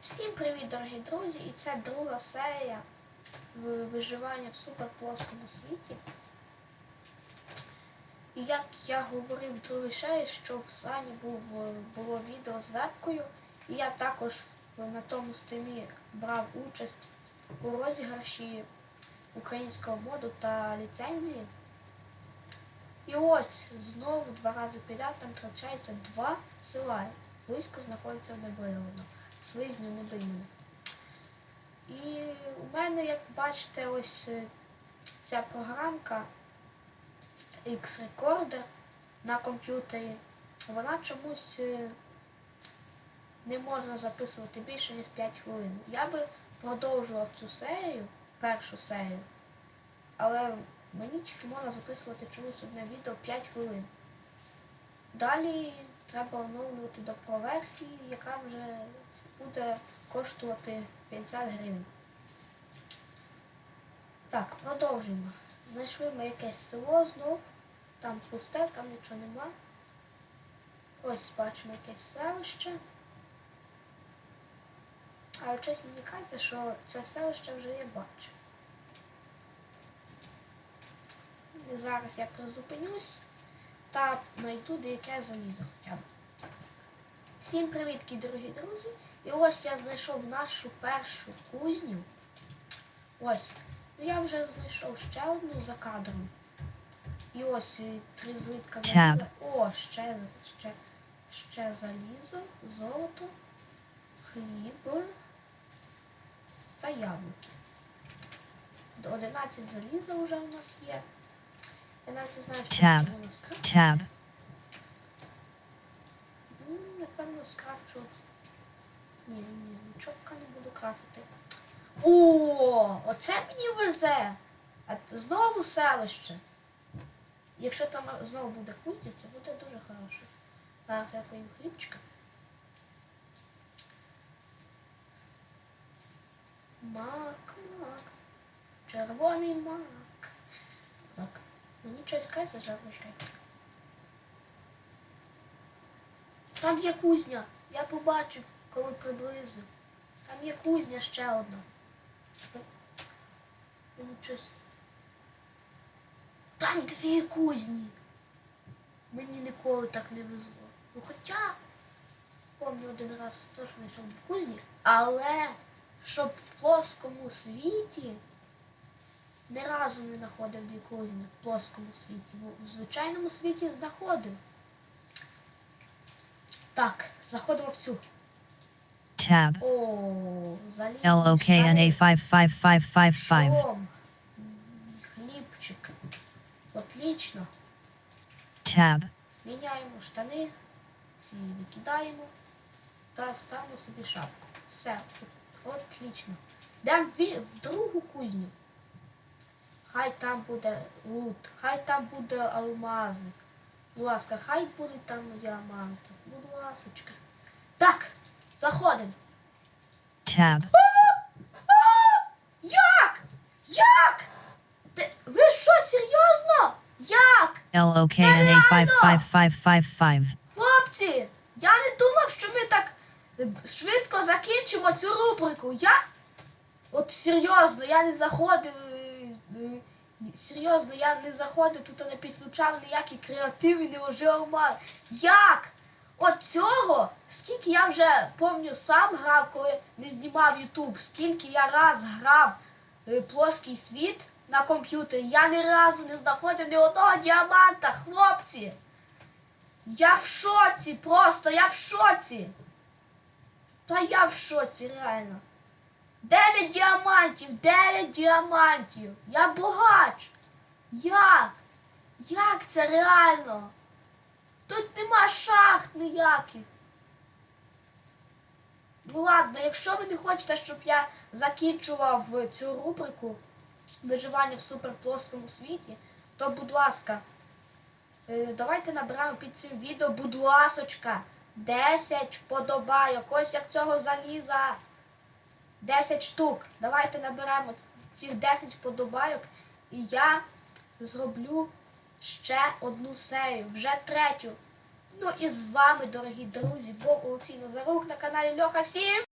Всім привіт, дорогі друзі! І це друга серія виживання в суперплоскому світі. І як я говорив в другій що в Сані був, було відео з вебкою, і я також на тому стрімі брав участь у розіграші українського моду та ліцензії. І ось знову два рази підряд там втрачається два села. Близько знаходиться одне Слизню не мене. І у мене, як бачите, ось е, ця програмка X-Recorder на комп'ютері. Вона чомусь е, не можна записувати більше, ніж 5 хвилин. Я би продовжував цю серію, першу серію, але мені тільки можна записувати чомусь одне відео 5 хвилин. Далі треба оновлювати до Pro версії, яка вже буде коштувати 50 гривень. Так, продовжуємо. Знайшли ми якесь село знов. Там пусте, там нічого нема. Ось бачимо якесь селище. Але щось мені кажеться, що це селище вже я бачу. Зараз я призупинюсь та знайду деяке залізо хоча б. Всім привітки, дорогі друзі! І ось я знайшов нашу першу кузню. Ось. Ну я вже знайшов ще одну за кадром. І ось і три злитка заліза. О, ще, ще, ще залізо, золото, хліб та яблуки. До 11 заліза вже у нас є. Я навіть не знаю, що Tab. таке воно. Tab. Ну, напевно, скрафчу. Ні, ні, поки не буду крафтити. О, оце мені везе. А знову селище. Якщо там знову буде кузня, це буде дуже хороше. Зараз я поїм хлібчика. Мак, мак. Червоний мак. Щось що вишайка. Там є кузня. Я побачив, коли приблизив. Там є кузня ще одна. Мені щось. Там дві кузні. Мені ніколи так не везло. Ну хоча, пам'ятаю один раз теж знайшов в кузні, але щоб в плоскому світі ні разу не знаходив дві в плоскому світі. В звичайному світі знаходив. Так, заходимо в цю. Tab. О, заліз. L O K N A five five five five five. Шолом. М, Хлібчик. Отлично. Tab. Міняємо штани, ці викидаємо та ставимо собі шапку. Все, отлично. Йдемо в, в другу кузню. Хай там буде лут, хай там буде алмази. Будь ласка, хай буде там діаманти. Будь ласочка. Так, заходимо. Tab. Як? Як? Ти, ви що, серйозно? Як? L O K N A five five five five five. Хлопці, я не думав, що ми так е, швидко закінчимо цю рубрику. Я. От серйозно, я не заходив. е, Серйозно, я не заходив, тут не підключав ніякі креативи, не ложив мал. Як? От цього, скільки я вже пам'ятаю, сам грав, коли не знімав Ютуб, скільки я раз грав е, плоский світ на комп'ютері, я ні разу не знаходив ні одного діаманта, хлопці. Я в шоці, просто я в шоці. Та я в шоці, реально. Дев'ять діамантів, дев'ять діамантів. Я богач. Як? Як це реально? Тут нема шахт ніяких. Ну ладно, якщо ви не хочете, щоб я закінчував цю рубрику виживання в суперплоскому світі, то будь ласка. Е, Давайте набираємо під цим відео, будь ласочка, 10 вподобайок. Ось як цього заліза. 10 штук. Давайте наберемо цих 10 вподобайок. І я зроблю ще одну серію, вже третю. Ну і з вами, дорогі друзі, Бог Олексій Назарук на каналі Льоха. Всім!